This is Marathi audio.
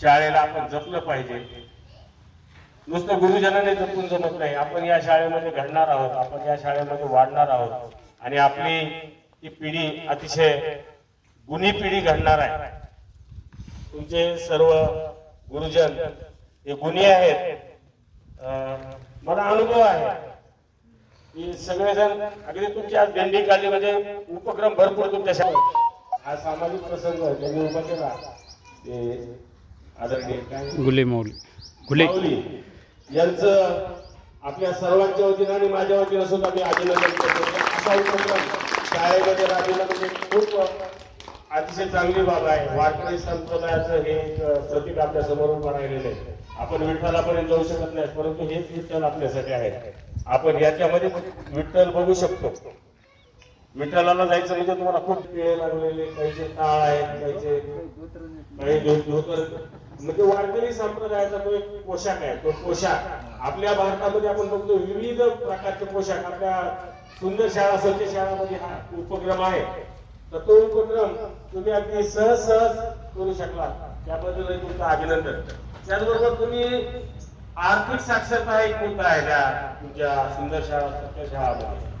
शाळेला आपण जपलं पाहिजे. नुसतं गुरुजनाने जपून जमत नाही. आपण या शाळेमध्ये घडणार आहोत. आपण या शाळेमध्ये वाढणार आहोत. आणि आपली ही पिढी अतिशय गुणी पिढी घडणार आहे. तुमचे सर्व गुरुजन हे गुणी आहेत. मला अनुभव आहे की सगळेजण अगदी तुमच्या आज भेंडी काढली म्हणजे उपक्रम भरपूर तुमच्या शाळेत. हा सामाजिक प्रसंग आहे, त्यांनी उभा केला. ते आदरणीय गुले माऊली. गुले. यांचं आपल्या सर्वांच्या वतीनं आणि माझ्या वतीनं सुद्धा मी अभिनंदन करतो. असा उपक्रम शाळेमध्ये राबविला म्हणजे खूप अतिशय चांगली बाब आहे. वारकरी संप्रदायाचं हे एक प्रतीक आपल्यासमोर उभं राहिलेलं आहे. आपण विठ्ठलापर्यंत जाऊ शकत नाही परंतु हेच विठ्ठल आपल्यासाठी आहे. आपण याच्यामध्ये विठ्ठल बघू शकतो. विठ्ठलाला जायचं म्हणजे तुम्हाला खूप वेळ लागलेले काहीचे टाळ आहेत काहीचे काही धोतर म्हणजे वारकरी संप्रदायाचा तो एक पोशाख आहे तो पोशाख. आपल्या भारतामध्ये आपण बघतो विविध प्रकारचे पोशाख. आपल्या सुंदर शाळा स्वच्छ शाळामध्ये हा उपक्रम आहे. तर तो उपक्रम तुम्ही अगदी सहज सहज करू शकला. त्याबद्दल तुमचं अभिनंदन. त्याचबरोबर तुम्ही आर्थिक साक्षरता एक मुद्दा आहे त्या तुमच्या सुंदर शाळा स्वच्छ शाळामध्ये.